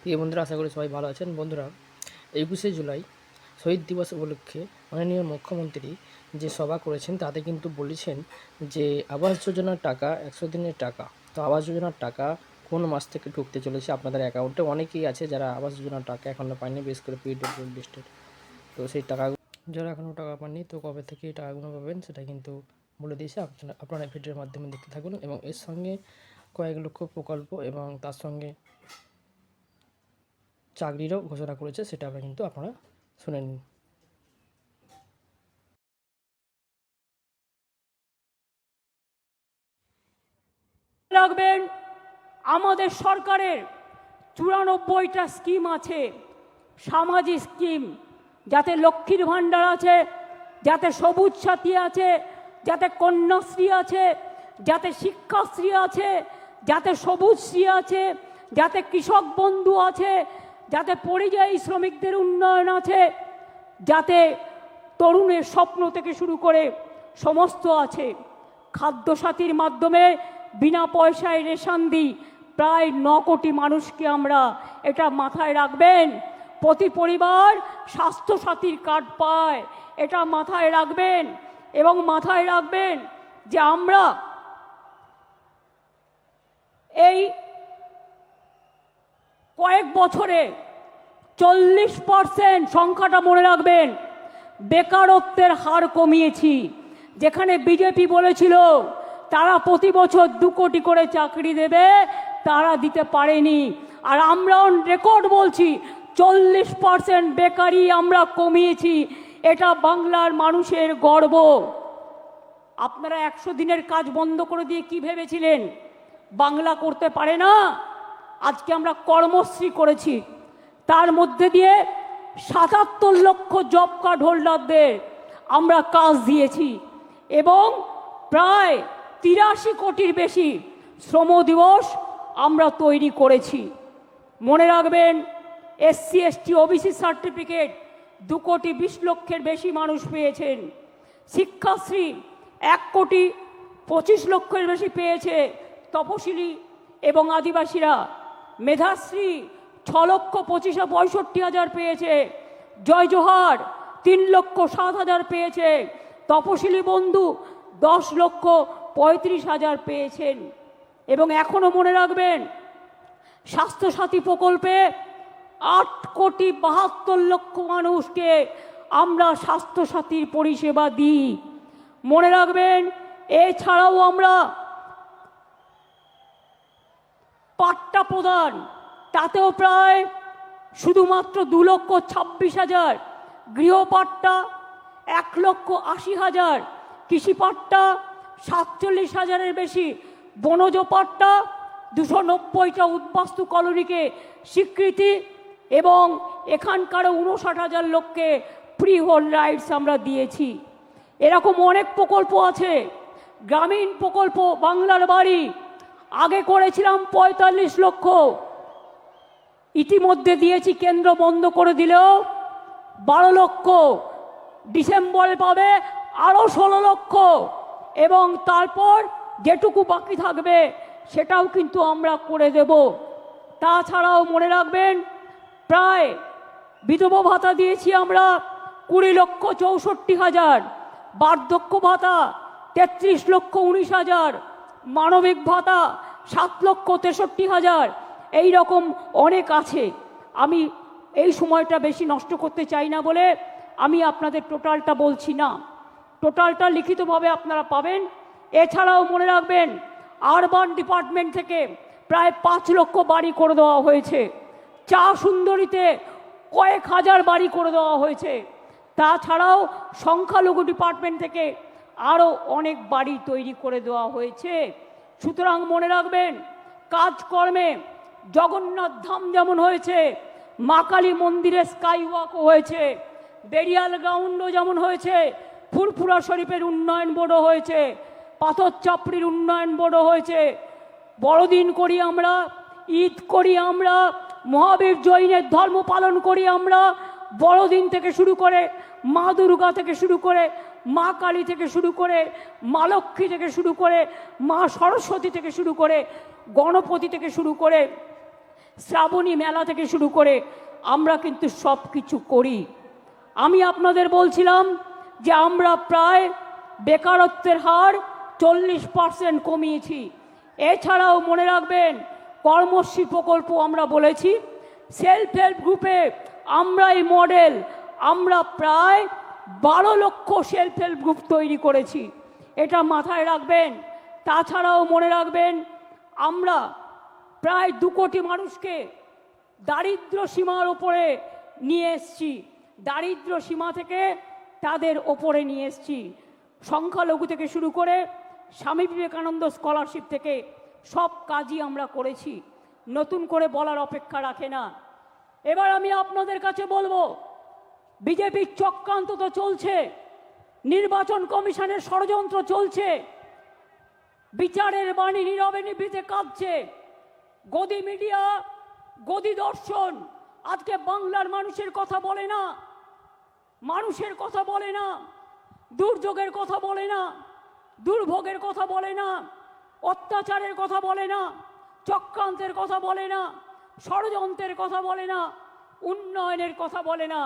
প্রিয় বন্ধুরা, আশা করি সবাই ভালো আছেন। বন্ধুরা, একুশে জুলাই শহীদ দিবস উপলক্ষে মাননীয় মুখ্যমন্ত্রী যে সভা করেছেন, তাতে কিন্তু বলেছেন যে আবাস যোজনার টাকা একশো দিনের টাকা। তো আবাস যোজনার টাকা কোন মাস থেকে ঢুকতে চলেছে আপনাদের অ্যাকাউন্টে? অনেকেই আছে যারা আবাস যোজনার টাকা এখনও পায়নি বেশ করে পিডব্লিউ লিস্টেড তো সেই টাকা যারা এখনও টাকা পাননি, তো কবে থেকে এই টাকাগুলো পাবেন সেটা কিন্তু বলে দিয়েছে। আপনারা আপনারা ভিডিওর মাধ্যমে দেখতে থাকুন এবং এর সঙ্গে কয়েক লক্ষ প্রকল্প এবং তার সঙ্গে চাকরিরও ঘোষণা করেছে, সেটা আমরা কিন্তু আপনারা শুনে নিন। রাখবেন, আমাদের সরকারের চুরানব্বইটা স্কিম আছে, সামাজিক স্কিম যাতে লক্ষ্মীর ভাণ্ডার আছে, যাতে সবুজ সাথী আছে, যাতে কন্যাশ্রী আছে, যাতে শিক্ষাশ্রী আছে, যাতে সবুজ শ্রী আছে, যাতে কৃষক বন্ধু আছে যাতে পরিযায়ী শ্রমিকদের উন্নয়ন আছে, যাতে তরুণের স্বপ্ন থেকে শুরু করে সমস্ত আছে। খাদ্যসাথীর মাধ্যমে বিনা পয়সায় রেশন দিই, প্রায় ন কোটি মানুষকে আমরা এটা মাথায় রাখবেন। প্রতি পরিবার স্বাস্থ্যসাথীর কার্ড পায়, এটা মাথায় রাখবেন এবং মাথায় রাখবেন যে আমরা এই কয়েক বছরে চল্লিশ পার্সেন্ট সংখ্যাটা মনে রাখবেন, বেকারত্বের হার কমিয়েছি। যেখানে বিজেপি বলেছিল, তারা প্রতি বছর দু কোটি করে চাকরি দেবে, তারা দিতে পারেনি। আর আমরা রেকর্ড বলছি, চল্লিশ পার্সেন্ট বেকারি আমরা কমিয়েছি। এটা বাংলার মানুষের গর্ব। আপনারা একশো দিনের কাজ বন্ধ করে দিয়ে কি ভেবেছিলেন? বাংলা করতে পারে না? আজকে আমরা কর্মশ্রী করেছি। তার মধ্যে দিয়ে সাতাত্তর লক্ষ জব কার্ড হোল্ডারদের আমরা কাজ দিয়েছি এবং প্রায় তিরাশি কোটির বেশি শ্রম দিবস আমরা তৈরি করেছি। মনে রাখবেন, এসসি, এসটি, ওবিসি সার্টিফিকেট দু কোটি বিশ লক্ষের বেশি মানুষ পেয়েছেন। শিক্ষাশ্রী এক কোটি পঁচিশ লক্ষের বেশি পেয়েছে তপশিলি এবং আদিবাসীরা। মেধাশ্রী ছ লক্ষ পঁচিশ পঁয়ষট্টি হাজার পেয়েছে। জয় জোহার তিন লক্ষ সাত হাজার পেয়েছে। তপশিলি বন্ধু দশ লক্ষ পঁয়ত্রিশ হাজার পেয়েছেন। এবং এখনও মনে রাখবেন, স্বাস্থ্যসাথী প্রকল্পে আট কোটি বাহাত্তর লক্ষ মানুষকে আমরা স্বাস্থ্যসাথীর পরিষেবা দিই। মনে রাখবেন, এছাড়াও আমরা পাট্টা প্রদান, তাতেও প্রায় শুধুমাত্র দু লক্ষ ছাব্বিশ হাজার। গৃহপাট্টা এক লক্ষ আশি হাজার। কৃষিপাট্টা সাতচল্লিশ হাজারের বেশি। বনজ পাট্টা দুশো নব্বইটা উদ্বাস্তু কলোনিকে স্বীকৃতি এবং এখানকারও উনষাট হাজার লোককে ফ্রি হোল রাইটস আমরা দিয়েছি। এরকম অনেক প্রকল্প আছে। গ্রামীণ প্রকল্প বাংলার বাড়ি আগে করেছিলাম পঁয়তাল্লিশ লক্ষ। ইতিমধ্যে দিয়েছি, কেন্দ্র বন্ধ করে দিলেও বারো লক্ষ। ডিসেম্বরে পাবে আরও ষোলো লক্ষ। এবং তারপর যেটুকু বাকি থাকবে, সেটাও কিন্তু আমরা করে দেব। তাছাড়াও মনে রাখবেন, প্রায় বিধবা ভাতা দিয়েছি আমরা কুড়ি লক্ষ চৌষট্টি হাজার, বার্ধক্য ভাতা তেত্রিশ লক্ষ উনিশ হাজার। মানবিক ভাতা সাত লক্ষ তেষট্টি হাজার। এই রকম অনেক আছে। আমি এই সময়টা বেশি নষ্ট করতে চাই না বলে আমি আপনাদের টোটালটা বলছি না। টোটালটা লিখিতভাবে আপনারা পাবেন। এছাড়াও মনে রাখবেন, আরবান ডিপার্টমেন্ট থেকে প্রায় পাঁচ লক্ষ বাড়ি করে দেওয়া হয়েছে। চা সুন্দরীতে কয়েক হাজার বাড়ি করে দেওয়া হয়েছে। তাছাড়াও সংখ্যালঘু ডিপার্টমেন্ট থেকে আরও অনেক বাড়ি তৈরি করে দেওয়া হয়েছে। সুতরাং মনে রাখবেন, কাজকর্মে জগন্নাথ ধাম যেমন হয়েছে, মা কালী মন্দিরে স্কাই ওয়াকও হয়েছে বেরিয়াল গ্রাউন্ডও যেমন হয়েছে, ফুরফুরা শরীফের উন্নয়ন বোর্ডও হয়েছে, পাথর চাপড়ির উন্নয়ন বোর্ডও হয়েছে, বড়দিন করি আমরা, ঈদ করি আমরা, মহাবীর জৈনের ধর্ম পালন করি আমরা, বড়দিন থেকে শুরু করে মা দুর্গা থেকে শুরু করে মা কালী থেকে শুরু করে মা লক্ষ্মী থেকে শুরু করে মা সরস্বতী থেকে শুরু করে গণপতি থেকে শুরু করে শ্রাবণী মেলা থেকে শুরু করে আমরা কিন্তু সব কিছু করি। আমি আপনাদের বলছিলাম যে আমরা প্রায় বেকারত্বের হার চল্লিশ পার্সেন্ট কমিয়েছি। এছাড়াও মনে রাখবেন, কর্মশ্রী প্রকল্প আমরা বলেছি। সেলফ হেল্প গ্রুপে আমরা এই মডেল, আমরা প্রায় বারো লক্ষ সেলফ হেল্প গ্রুপ তৈরি করেছি। এটা মাথায় রাখবেন, তাছাড়াও মনে রাখবেন, আমরা প্রায় দু কোটি মানুষকে দারিদ্র সীমার ওপরে নিয়ে এসছি। দারিদ্র সীমা থেকে তাদের ওপরে নিয়ে এসছি। সংখ্যালঘু থেকে শুরু করে স্বামী বিবেকানন্দ স্কলারশিপ থেকে সব কাজই আমরা করেছি। নতুন করে বলার অপেক্ষা রাখে না। এবার আমি আপনাদের কাছে বলব বিজেপির চক্রান্ত তো চলছে, নির্বাচন কমিশনের ষড়যন্ত্র চলছে, বিচারের বাণী নীরবে নিভৃতে কাঁদছে গদি মিডিয়া, গদি দর্শন, আজকে বাংলার মানুষের কথা বলে না, মানুষের কথা বলে না, দুর্যোগের কথা বলে না, দুর্ভোগের কথা বলে না, অত্যাচারের কথা বলে না, চক্রান্তের কথা বলে না, ষড়যন্ত্রের কথা বলে না, উন্নয়নের কথা বলে না।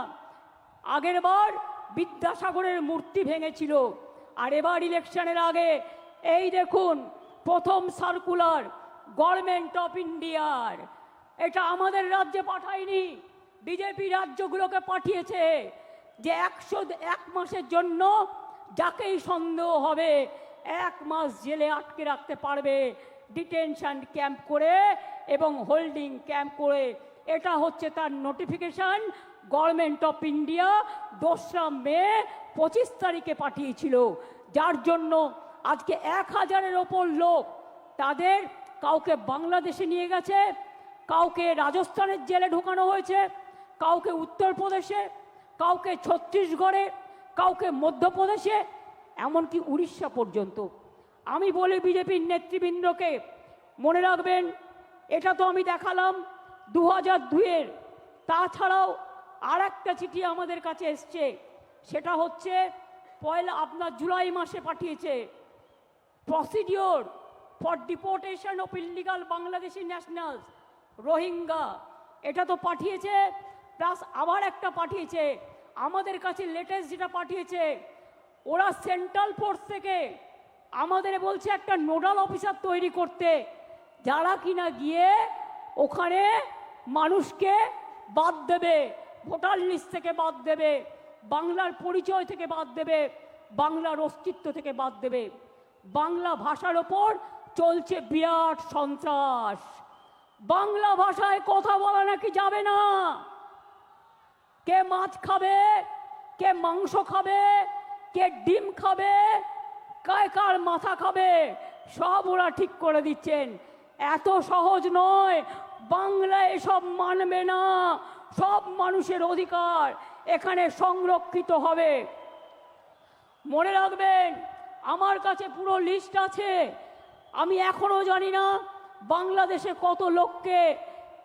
আগের বার বিদ্যাসাগরের মূর্তি ভেঙেছিল। আর এবার ইলেকশনের আগে, এই দেখুন, প্রথম সার্কুলার, গভর্নমেন্ট অফ ইন্ডিয়ার। এটা আমাদের রাজ্যে পাঠায়নি, বিজেপি রাজ্যগুলোকে পাঠিয়েছে যে একশো এক মাসের জন্য যাকেই সন্দেহ হবে, এক মাস জেলে আটকে রাখতে পারবে। ডিটেনশন ক্যাম্প করে এবং হোল্ডিং ক্যাম্প করে এটা হচ্ছে তার নোটিফিকেশন গভর্নমেন্ট অফ ইন্ডিয়া দোসরা মে পঁচিশ তারিখে পাঠিয়েছিল। যার জন্য আজকে এক হাজারের ওপর লোক তাদের কাউকে বাংলাদেশে নিয়ে গেছে, কাউকে রাজস্থানের জেলে ঢোকানো হয়েছে, কাউকে উত্তরপ্রদেশে, কাউকে ছত্তিশগড়ে, কাউকে মধ্যপ্রদেশে, এমনকি উড়িষ্যা পর্যন্ত। আমি বলি বিজেপির নেতৃবৃন্দকে, মনে রাখবেন, এটা তো আমি দেখালাম দু হাজার দুইয়ের, তাছাড়াও আর একটা চিঠি আমাদের কাছে এসছে, সেটা হচ্ছে পয়লা আপনার জুলাই মাসে পাঠিয়েছে procedure for deportation of illegal Bangladeshi nationals Rohingya এটা তো পাঠিয়েছে প্লাস আবার একটা পাঠিয়েছে, আমাদের কাছে লেটেস্ট যেটা পাঠিয়েছে, ওরা সেন্ট্রাল ফোর্স থেকে আমাদের বলছে একটা নোডাল অফিসার তৈরি করতে, যারা কিনা গিয়ে ওখানে মানুষকে বাদ দেবে, ভোটার লিস্ট থেকে বাদ দেবে, বাংলার পরিচয় থেকে বাদ দেবে, বাংলার অস্তিত্ব থেকে বাদ দেবে। বাংলা ভাষার ওপর চলছে বিরাট সন্ত্রাস। বাংলা ভাষায় কথা বলা নাকি যাবে না? কে মাছ খাবে, কে মাংস খাবে, কে ডিম খাবে কায় কার মাথা খাবে, সব ওরা ঠিক করে দিচ্ছেন। এত সহজ নয় বাংলা এসব মানবে না, সব মানুষের অধিকার এখানে সংরক্ষিত হবে। মনে রাখবেন, আমার কাছে পুরো লিস্ট আছে, আমি এখনও জানি না বাংলাদেশে কত লোককে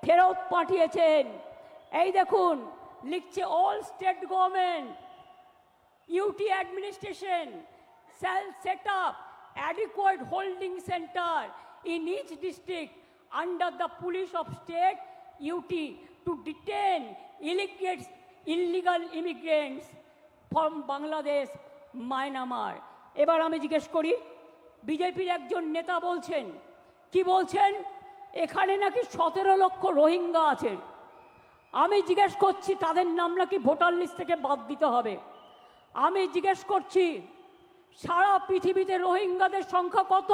ফেরত পাঠিয়েছেন। এই দেখুন, লিখছে all state government UT administration shall set up adequate holding center in each district under the police of state UT to detain illegal, illegal immigrants from Bangladesh, Myanmar. এবার আমি জিজ্ঞেস করি বিজেপির একজন নেতা বলছেন কি বলছেন? এখানে নাকি সতেরো লক্ষ রোহিঙ্গা আছে। আমি জিজ্ঞেস করছি তাদের নাম নাকি ভোটার লিস্ট থেকে বাদ দিতে হবে। আমি জিজ্ঞেস করছি সারা পৃথিবীতে রোহিঙ্গাদের সংখ্যা কত?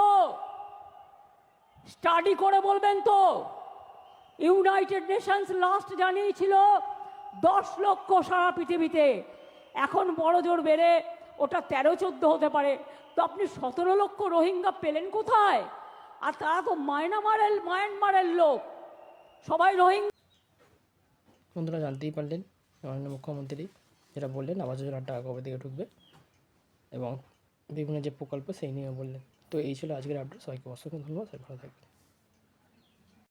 স্টাডি করে বলবেন তো। ইউনাইটেড নেশনস লাস্ট জানিয়েছিল দশ লক্ষ সারা পৃথিবীতে। এখন বড় জোর বেড়ে ওটা তেরো, চোদ্দ হতে পারে। তো আপনি সতেরো লক্ষ রোহিঙ্গা পেলেন কোথায়? আর তারা তো মায়ানমারের মায়ানমারের লোক। সবাই রোহিঙ্গা। বন্ধুরা, জানতেই পারলেন, মাননীয় মুখ্যমন্ত্রী যেটা বললেন আবাস যোজনার টাকা কবে থেকে ঢুকবে, এবং বিভিন্ন যে প্রকল্প, সেই নিয়ে বললেন। তো এই ছিল আজকের আপডেট সবাইকে অসংখ্য ধন্যবাদ। সবাই ভালো থাকবেন।